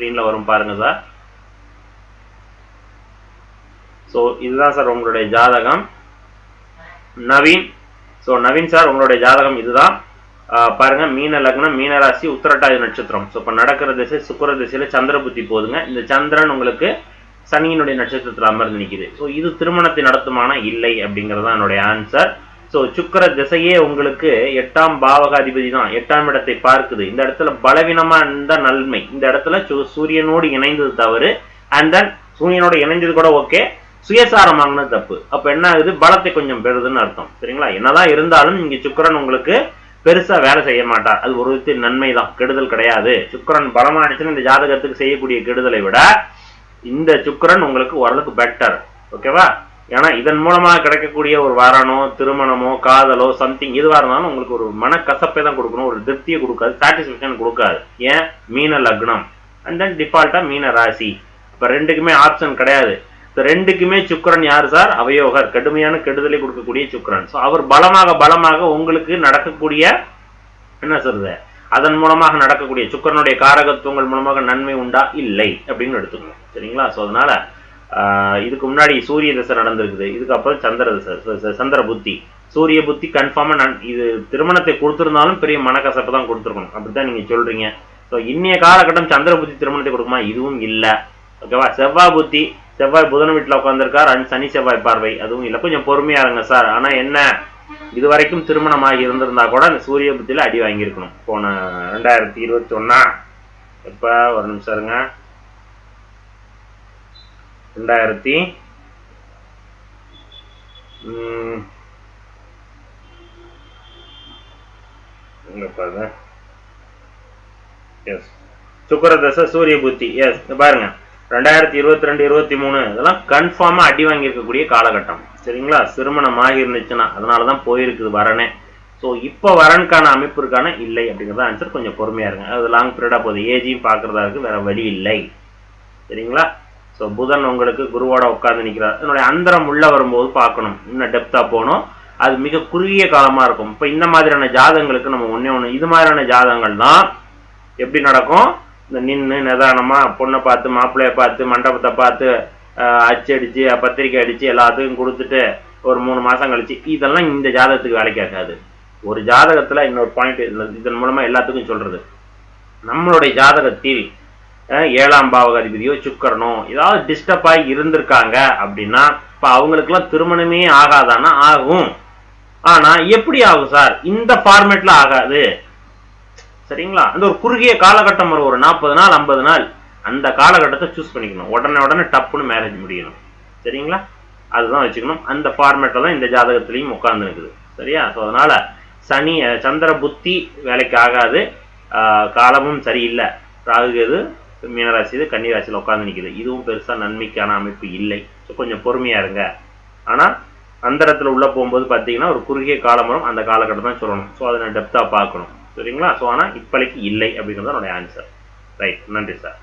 ஸ்க்ரீனில் வரும் பாருங்கள் சார் ஸோ இதுதான் சார் உங்களுடைய ஜாதகம். நவீன். ஸோ நவீன் சார் உங்களுடைய ஜாதகம் இதுதான். ஆஹ் பாருங்க மீன லக்னம் மீனராசி உத்திரட்டாதி நட்சத்திரம். ஸோ இப்போ நடக்கிற திசை சுக்கர திசையில சந்திர புத்தி போதுங்க. இந்த சந்திரன் உங்களுக்கு சனியினுடைய நட்சத்திரத்தில் அமர்ந்து நிற்கிது ஸோ இது திருமணத்தை நடத்துமானா இல்லை அப்படிங்கிறது தான் என்னுடைய ஆன்சர் ஸோ சுக்கிர திசையே உங்களுக்கு எட்டாம் பாவக அதிபதி தான் எட்டாம் இடத்தை பார்க்குது. இந்த இடத்துல பலவீனமா இருந்த நன்மை. இந்த இடத்துல சூரியனோடு இணைந்தது தவறு. அண்ட் தென் சூரியனோட இணைஞ்சது கூட ஓகே. சுயசாரம் வாங்கினது தப்பு. அப்ப என்ன ஆகுது? பலத்தை கொஞ்சம் பெறுதுன்னு அர்த்தம். சரிங்களா? என்னதான் இருந்தாலும் இங்க சுக்கிரன் உங்களுக்கு பெருசா வேலை செய்ய மாட்டார். அது ஒரு விதத்தில் நன்மை தான். கெடுதல் கிடையாது. சுக்கிரன் பலமானிச்சுன்னு இந்த ஜாதகத்துக்கு செய்யக்கூடிய கெடுதலை விட இந்த சுக்கரன் உங்களுக்கு ஓரளவுக்கு பெட்டர் ஓகேவா ஏன்னா இதன் மூலமாக கிடைக்கக்கூடிய ஒரு வரனோ திருமணமோ காதலோ சம்திங் எதுவாக இருந்தாலும் உங்களுக்கு ஒரு மனக்கசப்பை தான் கொடுக்கணும் ஒரு திருப்தியை கொடுக்காது சாட்டிஸ்ஃபேக்ஷன் கொடுக்காது. ஏன்? மீன லக்னம். அண்ட் தென் டிஃபால்ட்டாக மீன ராசி. இப்போ ரெண்டுக்குமே ஆப்ஷன் கிடையாது. இப்போ ரெண்டுக்குமே சுக்கிரன் யார் சார் அவயோகர். கடுமையான கெடுதலை கொடுக்கக்கூடிய சுக்கிரன். ஸோ அவர் பலமாக பலமாக உங்களுக்கு நடக்கக்கூடிய என்ன சொல்றது அதன் மூலமாக நடக்கக்கூடிய சுக்கிரனுடைய காரகத்துவங்கள் மூலமாக நன்மை உண்டா? இல்லை. அப்படின்னு எடுத்துக்கணும். சரிங்களா? ஸோ அதனால இதுக்கு முன்னாடி சூரிய தசை நடந்திருக்குது. இதுக்கப்புறம் சந்திர தசை சந்திர புத்தி. சூரிய புத்தி கன்ஃபார்மாக நன் இது திருமணத்தை கொடுத்துருந்தாலும் பெரிய மனக்கசப்பு தான் கொடுத்துருக்கணும். அப்படி தான் நீங்கள் சொல்கிறீங்க ஸோ இன்னைய காலகட்டம் சந்திர புத்தி திருமணத்தை கொடுக்குமா? இதுவும் இல்லை. ஓகேவா செவ்வாய் புத்தி செவ்வாய் புதன வீட்டில் உட்காந்துருக்கார் அண்ட் சனி செவ்வாய் பார்வை. அதுவும் இல்லை. கொஞ்சம் பொறுமையாக இருங்க சார். ஆனால் என்ன? இது வரைக்கும் திருமணமாகி இருந்திருந்தா கூட அந்த சூரிய புத்தியில் அடி வாங்கியிருக்கணும். போன ரெண்டாயிரத்தி இருபத்தி ஒன்னா எப்போ? ஒரு நிமிஷம் இருங்க. ரெண்டாயிரத்தி பாருங்க. எஸ் சுக்கரதசை சூரிய புத்தி. எஸ் பாருங்க. ரெண்டாயிரத்தி இருபத்தி ரெண்டு இருபத்தி மூணு இதெல்லாம் கன்ஃபார்மாக அடி வாங்கியிருக்கக்கூடிய காலகட்டம். சரிங்களா? திருமணம் ஆகி இருந்துச்சுன்னா அதனால தான் போயிருக்குது வரனே. ஸோ இப்போ வரனுக்கான அமைப்பு இருக்கான? இல்லை அப்படிங்கிறத ஆன்சர் கொஞ்சம் பொறுமையா இருங்க. அது லாங் பீரியடாக போகுது. ஏஜையும் பார்க்குறதா இருக்கு வேற வழி இல்லை. சரிங்களா? ஸோ புதன் உங்களுக்கு குருவோட உட்கார்ந்து நிற்கிறார் என்னுடைய அந்தரம் உள்ளே வரும்போது பார்க்கணும். இன்னும் டெப்த்தாக போகணும். அது மிக குறுகிய காலமாக இருக்கும். இப்போ இந்த மாதிரியான ஜாதகங்களுக்கு நம்ம ஒன்றே ஒன்று இது மாதிரியான ஜாதகங்கள் தான் எப்படி நடக்கும்? இந்த நின்று நிதானமாக பொண்ணை பார்த்து மாப்பிள்ளையை பார்த்து மண்டபத்தை பார்த்து ஆஹ், அச்சடிச்சு பத்திரிக்கை அடித்து எல்லாத்துக்கும் கொடுத்துட்டு ஒரு மூணு மாதம் கழிச்சு இதெல்லாம் இந்த ஜாதகத்துக்கு வேலைக்கு ஆகாது ஒரு ஜாதகத்தில் இன்னொரு பாயிண்ட் இதன் மூலமாக எல்லாத்துக்கும் சொல்கிறது நம்மளுடைய ஜாதகத்தில் ஏழாம் பாவக அதிபதியோ சுக்கரனோ ஏதாவது டிஸ்டர்ப் ஆகி இருந்திருக்காங்க அப்படின்னா இப்போ அவங்களுக்குலாம் திருமணமே ஆகாதானா ஆகும். ஆனா எப்படி ஆகும் சார்? இந்த ஃபார்மேட்ல ஆகாது. சரிங்களா? அந்த ஒரு குறுகிய காலகட்டம் ஒரு நாற்பது நாள் ஐம்பது நாள் அந்த காலகட்டத்தை சூஸ் பண்ணிக்கணும். உடனே உடனே டப்புன்னு மேரேஜ் முடியணும். சரிங்களா? அதுதான் வச்சுக்கணும். அந்த ஃபார்மேட்டில் தான் இந்த ஜாதகத்துலேயும் உட்கார்ந்து இருக்குது. சரியா? ஸோ அதனால் சனி சந்திர புத்தி வேலைக்கு ஆகாது. காலமும் சரியில்லை. ராகுகேது மீனராசி இது கன்னிராசியில் உட்காந்து நிற்குது இதுவும் பெருசாக நன்மைக்கான அமைப்பு இல்லை. ஸோ கொஞ்சம் பொறுமையா இருங்க. ஆனால் அந்தரத்தில் உள்ள போகும்போது பார்த்தீங்கன்னா ஒரு குறுகிய காலமரம் அந்த காலகட்டம் தான் சொல்லணும். ஸோ அதை நான் டெப்த்தாக பார்க்கணும். சரிங்களா? ஸோ ஆனால் இப்போதைக்கு இல்லை அப்படிங்கிறது என்னுடைய ஆன்சர் ரைட் நன்றி சார்